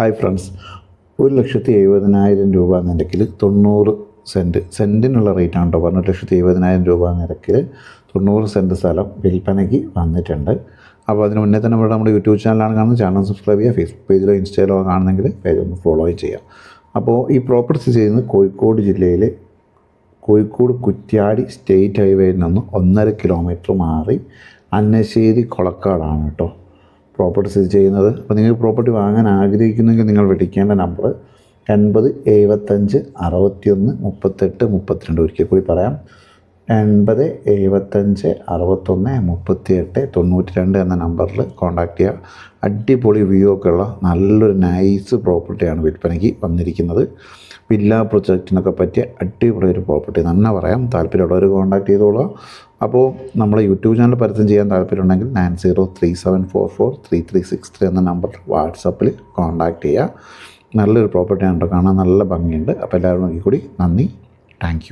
Hi friends ഒരു ലക്ഷത്തി എഴുപതിനായിരം രൂപ നിരക്കിൽ തൊണ്ണൂറ് സെന്റ് സെന്റിനുള്ള റേറ്റാണ് കേട്ടോ പറഞ്ഞ ലക്ഷത്തി എഴുപതിനായിരം രൂപ നിരക്കിൽ തൊണ്ണൂറ് സെന്റ് സ്ഥലം വിൽപ്പനയ്ക്ക് വന്നിട്ടുണ്ട്. അപ്പോൾ അതിന് മുന്നേ തന്നെ ഇവിടെ നമ്മുടെ യൂട്യൂബ് ചാനലാണ് കാണുന്നത്. ചാനൽ സബ്സ്ക്രൈബ് ചെയ്യുക. ഫേസ്ബുക്ക് പേജിലോ ഇൻസ്റ്റയിലോ കാണുന്നെങ്കിൽ പേജ് ഒന്ന് ഫോളോ ചെയ്യാം അപ്പോൾ ഈ പ്രോപ്പർട്ടി ചെയ്യുന്നത് കോഴിക്കോട് ജില്ലയിലെ കോഴിക്കോട് കുറ്റ്യാടി സ്റ്റേറ്റ് ഹൈവേയിൽ നിന്ന് ഒന്നര കിലോമീറ്റർ മാറി അന്നശ്ശേരി കൊളക്കാടാണ് കേട്ടോ. പ്രോപ്പർട്ടി സ്ഥിതി ചെയ്യുന്നത്. അപ്പോൾ നിങ്ങൾ പ്രോപ്പർട്ടി വാങ്ങാൻ ആഗ്രഹിക്കുന്നെങ്കിൽ നിങ്ങൾ വിളിക്കേണ്ട നമ്പർ എൺപത് എഴുപത്തഞ്ച് അറുപത്തിയൊന്ന് മുപ്പത്തെട്ട് മുപ്പത്തിരണ്ട് ഒരിക്കൽ കൂടി പറയാം. എൺപത് എഴുപത്തഞ്ച് അറുപത്തൊന്ന് മുപ്പത്തിയെട്ട് തൊണ്ണൂറ്റി രണ്ട് എന്ന നമ്പറിൽ കോൺടാക്ട് ചെയ്യുക. അടിപൊളി വ്യൂ ഒക്കെ ഉള്ള നല്ലൊരു നൈസ് പ്രോപ്പർട്ടിയാണ് വിൽപ്പനയ്ക്ക് വന്നിരിക്കുന്നത്. വില്ല പ്രൊജക്റ്റിനൊക്കെ പറ്റിയ അടിപൊളി ഒരു പ്രോപ്പർട്ടി തന്നെ പറയാം. താല്പര്യമുള്ളവർ കോൺടാക്ട് ചെയ്തോളുക. അപ്പോൾ നമ്മുടെ യൂട്യൂബ് ചാനൽ പരസ്യം ചെയ്യാൻ താല്പര്യമുണ്ടെങ്കിൽ nine zero three seven four four three three six three എന്ന നമ്പർ വാട്സപ്പിൽ കോൺടാക്ട് ചെയ്യുക. നല്ലൊരു പ്രോപ്പർട്ടിയാണ് കാണാൻ നല്ല ഭംഗിയുണ്ട്. അപ്പോൾ എല്ലാവരും കൂടി നന്ദി. താങ്ക്